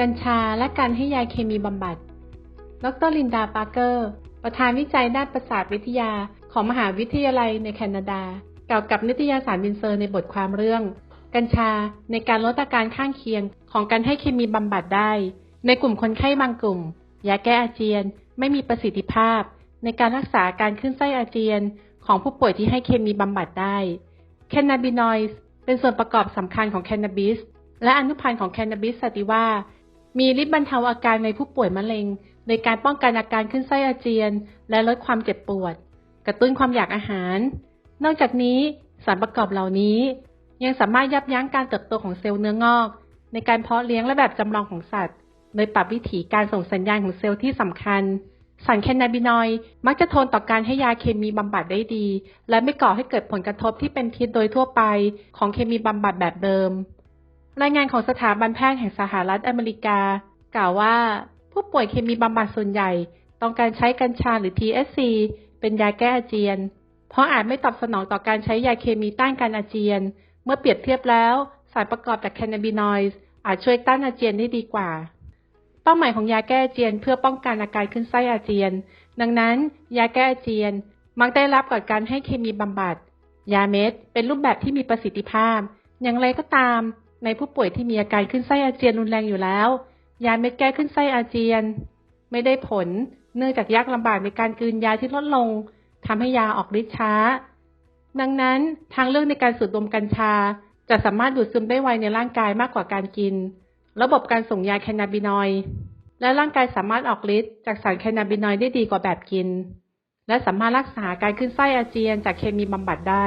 กัญชาและการให้ยาเคมีบำบัด ดรลินดาปาร์เกอร์ ประธานวิจัยด้านประสาทวิทยาของมหาวิทยาลัยในแคนาดา กล่าวกับนิตยสารวินเซอร์ในบทความเรื่อง กัญชาในการลดอาการข้างเคียงของการให้เคมีบำบัดได้ ในกลุ่มคนไข้บางกลุ่ม ยาแก้อาเจียนไม่มีประสิทธิภาพ ในการรักษาการขึ้นไส้อาเจียน ของผู้ป่วยที่ให้เคมีบำบัดได้ แคนาบินอยด์เป็นส่วนประกอบสำคัญของแคนาบิส และอนุพันธ์ของแคนาบิสสติว่า มีฤทธิ์บรรเทาอาการในผู้ป่วยมะเร็ง ในการป้องกันอาการขึ้นไส้อาเจียน และลดความเจ็บปวด กระตุ้นความอยากอาหาร นอกจากนี้สารประกอบเหล่านี้ ยังสามารถยับยั้งการเติบโตของเซลล์เนื้องอก ในการเพาะเลี้ยงและแบบจำลองของสัตว์ โดยปรับวิถีการส่งสัญญาณของเซลล์ที่สำคัญ สารแคนาบินอยด์มักจะทนต่อการให้ยาเคมีบำบัดได้ดี และไม่ก่อให้เกิดผลกระทบที่เป็นพิษโดยทั่วไปของเคมีบำบัดแบบเดิม รายงานของสถาบันแพทย์แห่งสหรัฐอเมริกา กล่าวว่า ผู้ป่วยเคมีบำบัดส่วนใหญ่ ต้องการใช้กัญชาหรือ THC เป็นยาแก้อาเจียน เพราะอาจไม่ตอบสนองต่อการใช้ยาเคมีต้านการอาเจียน เมื่อเปรียบเทียบแล้ว สารประกอบจากแคนาบินอยด์อาจช่วยต้านอาเจียนได้ดีกว่า เป้าหมายของยาแก้อาเจียนเพื่อป้องกันอาการขึ้นไส้อาเจียน ดังนั้น ยาแก้อาเจียนมักได้รับก่อนการให้เคมีบำบัด ยาเม็ดเป็นรูปแบบที่มีประสิทธิภาพ อย่างไรก็ตาม ในผู้ป่วยที่มีอาการขึ้นไส้อาเจียนรุนแรงอยู่แล้ว ยาเม็ดแก้ขึ้นไส้อาเจียน ไม่ได้ผล เนื่องจากยากลำบากในการกืนยาที่ลดลงทำให้ยาออกฤทธิ์ช้า ดังนั้นทางเลือกในการสูดดมกัญชา จะสามารถดูดซึมได้ไวในร่างกายมากกว่าการกิน ระบบการส่งยาแคนาบินอยด์และร่างกายสามารถออกฤทธิ์จากสารแคนาบินอยด์ได้ดีกว่าแบบกิน และสามารถรักษาการขึ้นไส้อาเจียนจากเคมีบำบัดได้